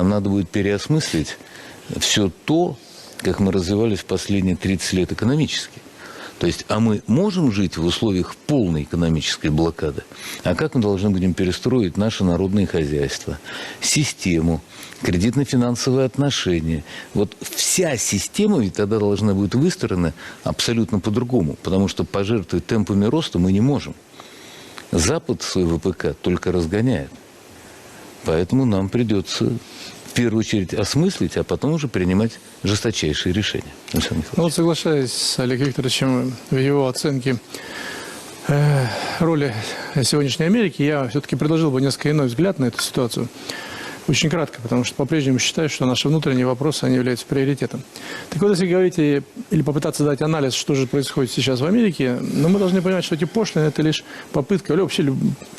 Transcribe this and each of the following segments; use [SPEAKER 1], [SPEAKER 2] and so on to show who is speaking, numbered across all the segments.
[SPEAKER 1] нам надо будет переосмыслить все то, как мы развивались в последние 30 лет экономически. То есть, а мы можем жить в условиях полной экономической блокады? А как мы должны будем перестроить наше народное хозяйство, систему, кредитно-финансовые отношения? Вот вся система ведь тогда должна быть выстроена абсолютно по-другому, потому что пожертвовать темпами роста мы не можем. Запад свой ВПК только разгоняет. Поэтому нам придется в первую очередь осмыслить, а потом уже принимать жесточайшие решения.
[SPEAKER 2] Ну вот соглашаясь с Олегом Викторовичем в его оценке э, роли сегодняшней Америки, я все-таки предложил бы несколько иной взгляд на эту ситуацию. Очень кратко, потому что по-прежнему считаю, что наши внутренние вопросы, они являются приоритетом. Так вот, если говорить или попытаться дать анализ, что же происходит сейчас в Америке, ну, мы должны понимать, что эти пошлины – это лишь попытка, или вообще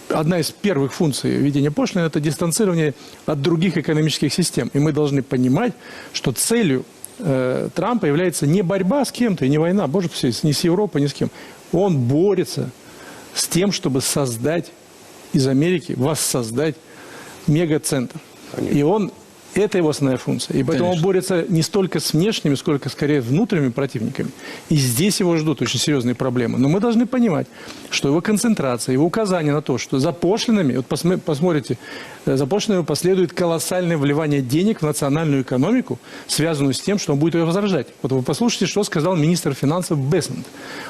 [SPEAKER 2] одна из первых функций введения пошлин – это дистанцирование от других экономических систем. И мы должны понимать, что целью э, Трампа является не борьба с кем-то и не война, боже все, ни с Европой, ни с кем. Он борется с тем, чтобы создать из Америки, воссоздать мегацентр. И он, это его основная функция. И поэтому он
[SPEAKER 1] Конечно.
[SPEAKER 2] борется не столько с внешними, сколько скорее внутренними противниками. И здесь его ждут очень серьезные проблемы. Но мы должны понимать, что его концентрация, его указание на то, что за пошлинами, вот посмотрите, э, за пошлинами последует колоссальное вливание денег в национальную экономику, связанную с тем, что он будет ее возрождать. Вот вы послушайте, что сказал министр финансов Бессент.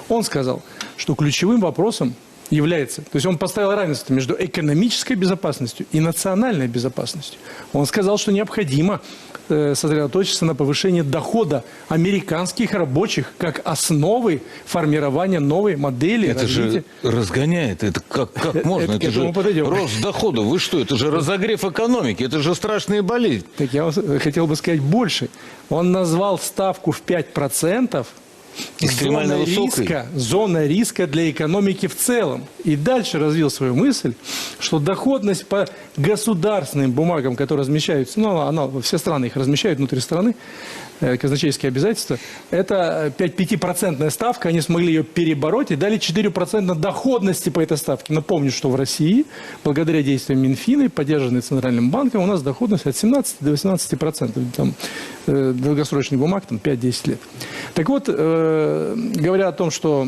[SPEAKER 2] Он сказал, что ключевым вопросом является, то есть он поставил равенство между экономической безопасностью и национальной безопасностью. Он сказал, что необходимо э, сосредоточиться на повышении дохода американских рабочих как основы формирования новой модели
[SPEAKER 1] Это
[SPEAKER 2] развития.
[SPEAKER 1] же разгоняет. Это как, как можно?
[SPEAKER 2] это к
[SPEAKER 1] Это, же
[SPEAKER 2] подойдем.
[SPEAKER 1] рост дохода. Вы что? Это же разогрев экономики. Это же страшная болезнь.
[SPEAKER 2] Так я хотел бы сказать больше. Он назвал ставку в 5%
[SPEAKER 1] Экстремально
[SPEAKER 2] зона
[SPEAKER 1] высокой.
[SPEAKER 2] риска, зона риска для экономики в целом. И дальше развил свою мысль, что доходность по государственным бумагам, которые размещаются, ну, она, все страны их размещают внутри страны, э, казначейские обязательства, это 5-5% ставка, они смогли ее перебороть и дали 4% доходности по этой ставке. Напомню, что в России, благодаря действиям Минфина и поддержанной Центральным банком, у нас доходность от 17 до 18%. Там, э, долгосрочных бумаг там 5-10 лет. Так вот, э, говоря о том, что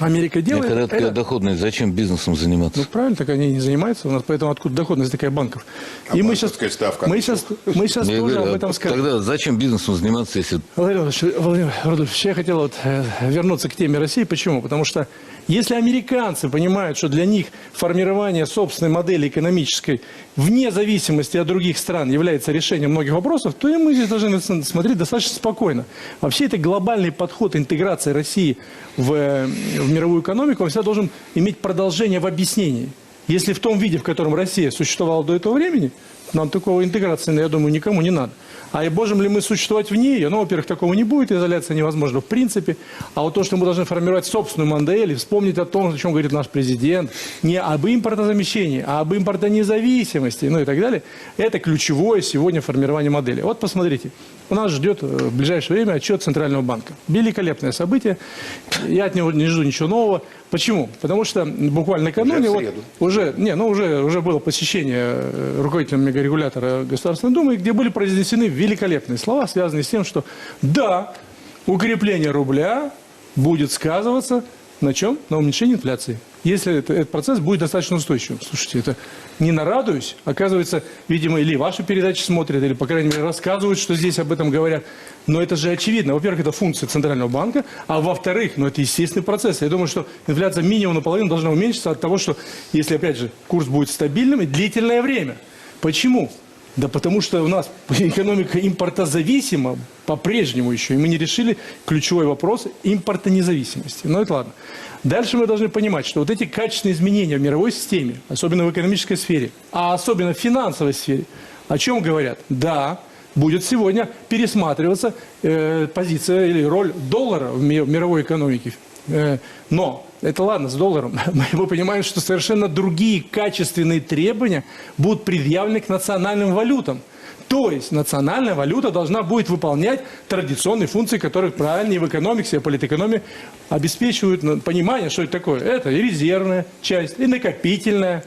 [SPEAKER 2] Америка
[SPEAKER 1] А
[SPEAKER 2] делает...
[SPEAKER 1] когда такая
[SPEAKER 2] это-
[SPEAKER 1] доходность, зачем бизнесом заниматься?
[SPEAKER 2] ну, правильно, так они и не занимаются. У нас поэтому откуда доходность такая банков.
[SPEAKER 3] А
[SPEAKER 2] и мы сейчас,
[SPEAKER 3] банковская ставка
[SPEAKER 2] мы сейчас, мы сейчас
[SPEAKER 1] Я
[SPEAKER 2] тоже
[SPEAKER 1] говорю,
[SPEAKER 2] об
[SPEAKER 1] а
[SPEAKER 2] этом скажем.
[SPEAKER 1] Тогда зачем бизнесом заниматься, если
[SPEAKER 2] Владимир Владимирович, Владимир Рудольфович, я хотел вот, э, вернуться к теме России. Почему? Потому что если американцы понимают, что для них формирование собственной модели экономической вне зависимости от других стран является решением многих вопросов, то и мы здесь должны на- смотреть достаточно спокойно. Вообще это глобальный подход интеграции России в, э, в мировую экономику, он всегда должен иметь продолжение в объяснении. Если в том виде, в котором Россия существовала до этого времени, нам такого интеграции, я думаю, никому не надо. А и можем ли мы существовать вне ее? Ну, во-первых, такого не будет, изоляция невозможна в принципе. А вот то, что мы должны формировать собственную модель, вспомнить о том, о чем говорит наш президент, не об импортозамещении, а об импортонезависимости, ну и так далее, это ключевое сегодня формирование модели. Вот посмотрите, у нас ждет э, в ближайшее время отчет Центрального банка. Великолепное событие, я от него не жду ничего нового. Почему? Потому что буквально накануне...
[SPEAKER 3] Уже в
[SPEAKER 2] вот-
[SPEAKER 3] среду.
[SPEAKER 2] уже, не, ну уже, уже было посещение э, руководителем мегарегулятора Государственной Думы, где были произнесены великолепные слова, связанные с тем, что да, укрепление рубля будет сказываться на чем? На уменьшении инфляции. Если это- этот процесс будет достаточно устойчивым. Слушайте, это не нарадуюсь. Оказывается, видимо, или ваши передачи смотрят, или, по крайней мере, рассказывают, что здесь об этом говорят. Но это же очевидно. Во-первых, это функция Центрального банка, а во-вторых, ну, это естественный процесс. Я думаю, что инфляция минимум наполовину должна уменьшиться от того, что, если, опять же, курс будет стабильным и длительное время. Почему? Да потому что у нас экономика импортозависима по-прежнему еще, и мы не решили ключевой вопрос импортонезависимости. Но это ладно. Дальше мы должны понимать, что вот эти качественные изменения в мировой системе, особенно в экономической сфере, а особенно в финансовой сфере, о чем говорят? Да, будет сегодня пересматриваться э, позиция или роль доллара в ми- в мировой экономике. Э, но это ладно с долларом. Мы понимаем, что совершенно другие качественные требования будут предъявлены к национальным валютам. То есть национальная валюта должна будет выполнять традиционные функции, которые правильно и в экономике, и в политэкономии обеспечивают ну, понимание, что это такое. Это и резервная часть, и накопительная,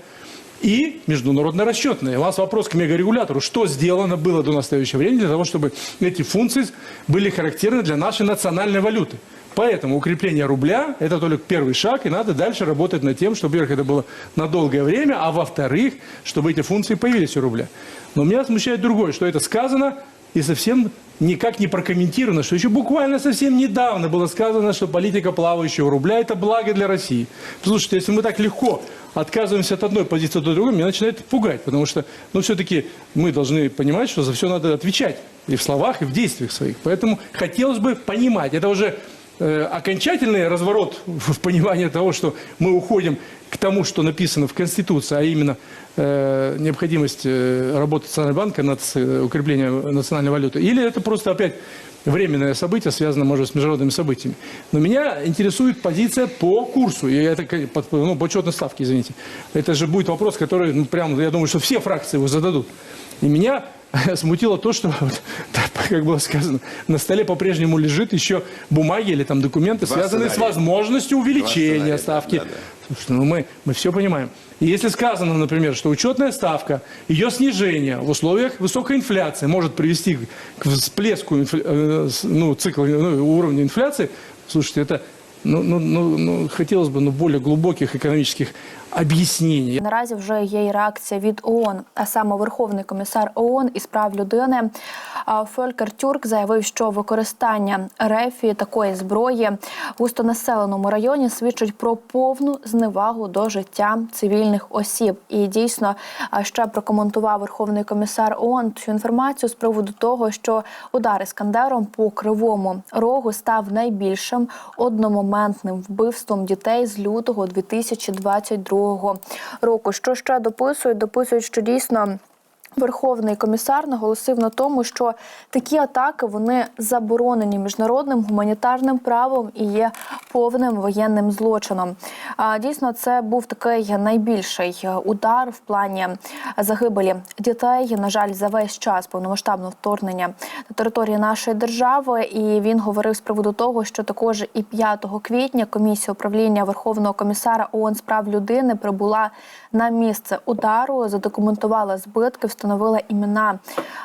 [SPEAKER 2] и международно расчетные. У вас вопрос к мегарегулятору. Что сделано было до настоящего времени для того, чтобы эти функции были характерны для нашей национальной валюты? Поэтому укрепление рубля – это только первый шаг, и надо дальше работать над тем, чтобы, во-первых, это было на долгое время, а во-вторых, чтобы эти функции появились у рубля. Но меня смущает другое, что это сказано и совсем никак не прокомментировано, что еще буквально совсем недавно было сказано, что политика плавающего рубля – это благо для России. Слушайте, если мы так легко отказываемся от одной позиции до другой, меня начинает пугать, потому что, ну, все-таки мы должны понимать, что за все надо отвечать и в словах, и в действиях своих. Поэтому хотелось бы понимать, это уже окончательный разворот в понимании того, что мы уходим к тому, что написано в Конституции, а именно э, необходимость э, работы Национального банка над э, укреплением национальной валюты, или это просто опять временное событие, связанное, может, с международными событиями. Но меня интересует позиция по курсу, и это ну, по учетной ставке, извините. Это же будет вопрос, который, ну, прям, я думаю, что все фракции его зададут. И меня смутило то, что, как было сказано, на столе по-прежнему лежит еще бумаги или там документы,
[SPEAKER 3] Два
[SPEAKER 2] связанные с возможностью увеличения ставки.
[SPEAKER 3] да, да.
[SPEAKER 2] Слушайте, ну мы, мы все понимаем. И если сказано, например, что учетная ставка, ее снижение в условиях высокой инфляции может привести к всплеску инфля- э, ну, цикла, ну, уровня инфляции, слушайте, это ну, ну, ну, ну, хотелось бы ну, более глубоких экономических объяснений.
[SPEAKER 4] Наразі вже є і реакція від ООН, а саме Верховний комісар ООН із прав людини а, Фолькер Тюрк заявив, що використання рефі такої зброї в густонаселеному районі свідчить про повну зневагу до життя цивільних осіб. І дійсно а, ще прокоментував Верховний комісар ООН цю інформацію з приводу того, що удар іскандером по кривому рогу став найбільшим одномоментним вбивством дітей з лютого 2022 року. Що ще дописують? Дописують, що дійсно. Верховний комісар наголосив на тому, що такі атаки вони заборонені міжнародним гуманітарним правом і є повним воєнним злочином. А, Дійсно, це був такий найбільший удар в плані загибелі дітей. На жаль, за весь час повномасштабного вторгнення на території нашої держави. І він говорив з приводу того, що також і 5 квітня комісія управління Верховного комісара ООН з прав людини прибула на місце удару, задокументувала збитки, встановила імена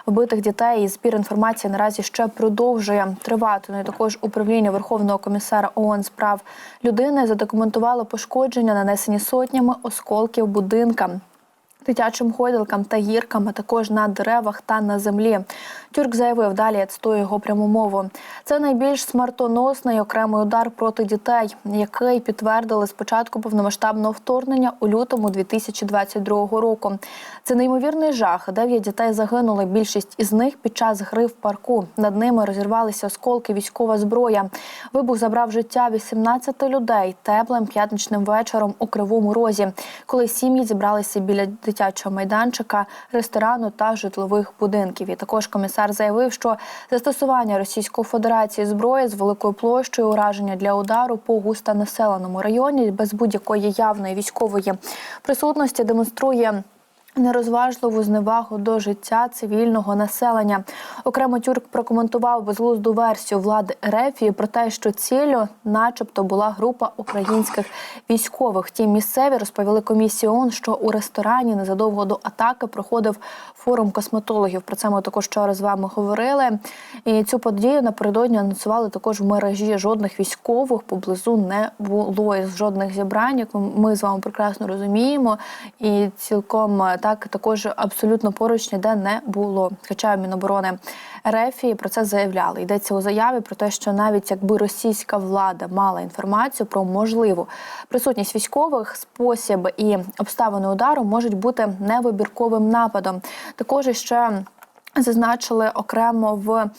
[SPEAKER 4] вбитих дітей. І збір інформації наразі ще продовжує тривати. Ну і також управління Верховного комісара ООН з прав людини задокументувало пошкодження, нанесені сотнями осколків будинкам. Дитячим гойдалкам та гіркам, а також на деревах та на землі. Тюрк заявив, далі я цитую його пряму мову. Це найбільш смертоносний окремий удар проти дітей, який підтвердили з початку повномасштабного вторгнення у лютому 2022 року. Це неймовірний жах. Дев'ять дітей загинули. Більшість із них під час гри в парку. Над ними розірвалися осколки військова зброя. Вибух забрав життя 18 людей теплим п'ятничним вечором у кривому розі, коли сім'ї зібралися біля дитячого майданчика, ресторану та житлових будинків. І також комісар заявив, що застосування Російської Федерації зброї з великою площею ураження для удару по густонаселеному районі без будь-якої явної військової присутності демонструє. Нерозважливу зневагу до життя цивільного населення. Окремо Тюрк прокоментував безглузду версію влади Ерефії про те, що ціллю, начебто, була група українських військових. Ті місцеві розповіли комісії ООН, що у ресторані незадовго до атаки проходив форум косметологів. Про це ми також вчора з вами говорили. І цю подію напередодні анонсували також в мережі. Жодних військових поблизу не було. І жодних зібрань, як ми з вами прекрасно розуміємо, і цілком е, так також абсолютно поруч ніде не було. Хоча Міноборони РФ про це заявляли. Йдеться у заяві про те, що навіть якби російська влада мала інформацію про можливу присутність військових, спосіб і обставини удару можуть бути невибірковим нападом. Також ще. Зазначили окремо в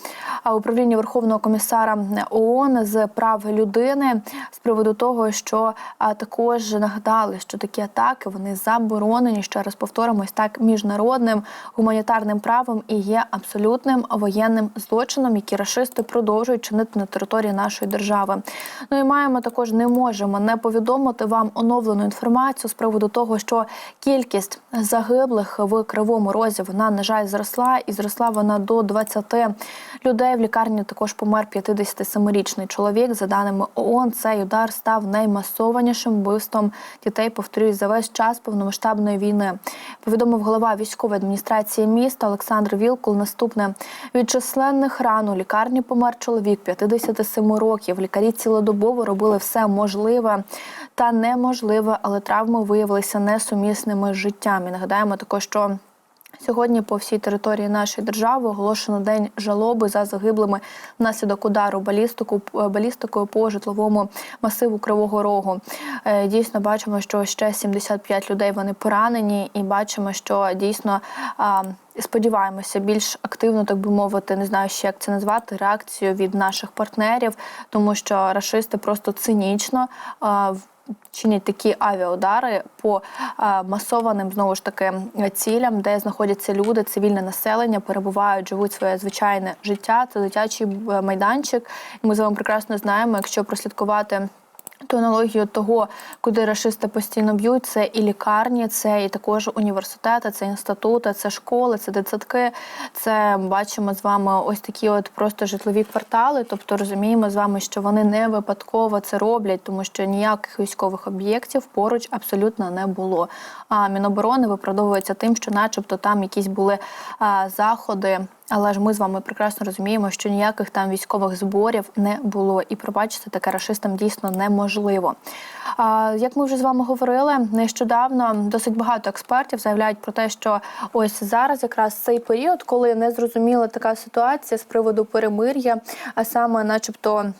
[SPEAKER 4] управлінні Верховного комісара ООН з прав людини з приводу того, що також нагадали, що такі атаки вони заборонені. Ще раз повторимось так міжнародним гуманітарним правом і є абсолютним воєнним злочином, які рашисти продовжують чинити на території нашої держави. Ну і маємо також не можемо не повідомити вам оновлену інформацію з приводу того, що кількість загиблих в кривому розі вона на жаль зросла і зросла вона до 20 людей. в лікарні також помер 57-річний чоловік. За даними ООН, цей удар став наймасованішим вбивством дітей. Повторюсь, за весь час повномасштабної війни. Повідомив голова військової адміністрації міста Олександр Вілкул. Наступне від численних ран у лікарні помер чоловік 57 років. Лікарі цілодобово робили все можливе та неможливе, але травми виявилися несумісними з життям. І нагадаємо також, що Сьогодні по всій території нашої держави оголошено день жалоби за загиблими внаслідок удару балістику балістикою по житловому масиву Кривого Рогу. Е, Дійсно, бачимо, що ще 75 людей вони поранені, і бачимо, що дійсно. Сподіваємося, більш активно, так би мовити, не знаю ще як це назвати, реакцію від наших партнерів, тому що рашисти просто цинічно чинять такі авіаудари по масованим знову ж таки цілям, де знаходяться люди, цивільне населення, перебувають, живуть своє звичайне життя. Це дитячий е, майданчик. Ми з вами прекрасно знаємо, якщо прослідкувати. Ту аналогію того, куди рашисти постійно б'ють, це і лікарні, це і також університети, це інститути, це школи, це дитсадки. Це бачимо з вами ось такі от просто житлові квартали. Тобто розуміємо з вами, що вони не випадково це роблять, тому що ніяких військових об'єктів поруч абсолютно не було. А Міноборони виправдовується тим, що, начебто, там якісь були а, заходи. Але ж ми з вами прекрасно розуміємо, що ніяких там військових зборів не було, і пробачити таке рашистам дійсно неможливо. А, як ми вже з вами говорили, нещодавно досить багато експертів заявляють про те, що ось зараз якраз цей період, коли не зрозуміла така ситуація з приводу перемир'я, а саме, начебто.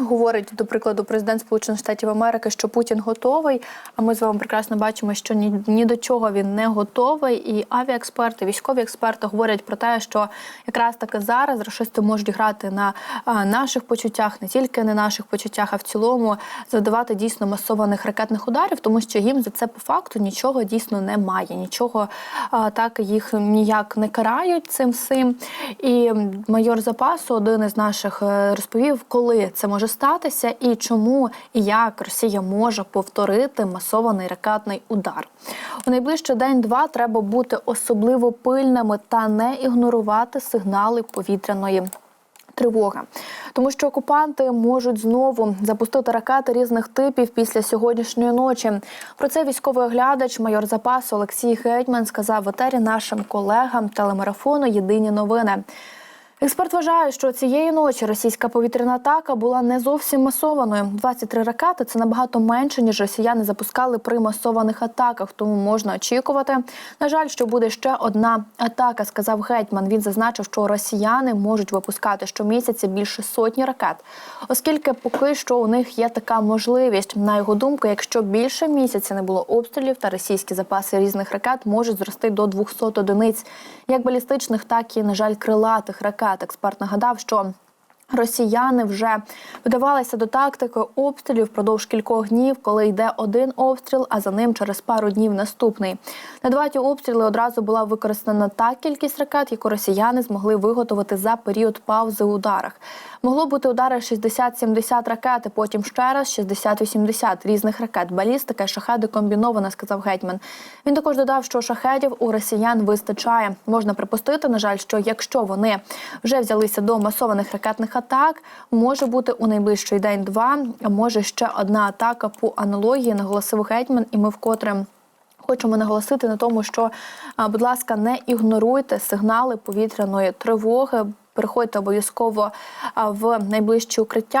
[SPEAKER 4] Говорить до прикладу президент Сполучених Штатів Америки, що Путін готовий. А ми з вами прекрасно бачимо, що ні, ні до чого він не готовий. І авіаексперти, військові експерти говорять про те, що якраз таки зараз рашисти можуть грати на наших почуттях, не тільки на наших почуттях, а в цілому завдавати дійсно масованих ракетних ударів, тому що їм за це по факту нічого дійсно немає. Нічого так їх ніяк не карають цим всім. І майор запасу, один із наших е, розповів, коли це може статися, і чому і як Росія може повторити масований ракетний удар. У найближчий день-два треба бути особливо пильними та не ігнорувати сигнали повітряної. Тривога, тому що окупанти можуть знову запустити ракети різних типів після сьогоднішньої ночі. Про це військовий оглядач, майор запасу Олексій Гетьман сказав в етері нашим колегам телемарафону Єдині новини. Експерт вважає, що цієї ночі російська повітряна атака була не зовсім масованою. 23 ракети це набагато менше, ніж росіяни запускали при масованих атаках. Тому можна очікувати. На жаль, що буде ще одна атака, сказав гетьман. Він зазначив, що росіяни можуть випускати щомісяця більше сотні ракет, оскільки поки що у них є така можливість. На його думку, якщо більше місяця не було обстрілів, та російські запаси різних ракет можуть зрости до 200 одиниць, як балістичних, так і на жаль, крилатих ракет. Експерт нагадав, що Росіяни вже вдавалися до тактики обстрілів впродовж кількох днів, коли йде один обстріл, а за ним через пару днів наступний. На два ті обстріли одразу була використана та кількість ракет, яку росіяни змогли виготовити за період паузи у ударах. Могло бути удари 60-70 ракет, і потім ще раз 60-80 різних ракет. Балістика, шахеди комбінована, сказав гетьман. Він також додав, що шахедів у росіян вистачає. Можна припустити, на жаль, що якщо вони вже взялися до масованих ракетних атак, може бути у найближчий день-два, може ще одна атака по аналогії, наголосив гетьман, і ми вкотре. Хочемо наголосити на тому, що, будь ласка, не ігноруйте сигнали повітряної тривоги. Приходьте обов'язково в найближчі укриття.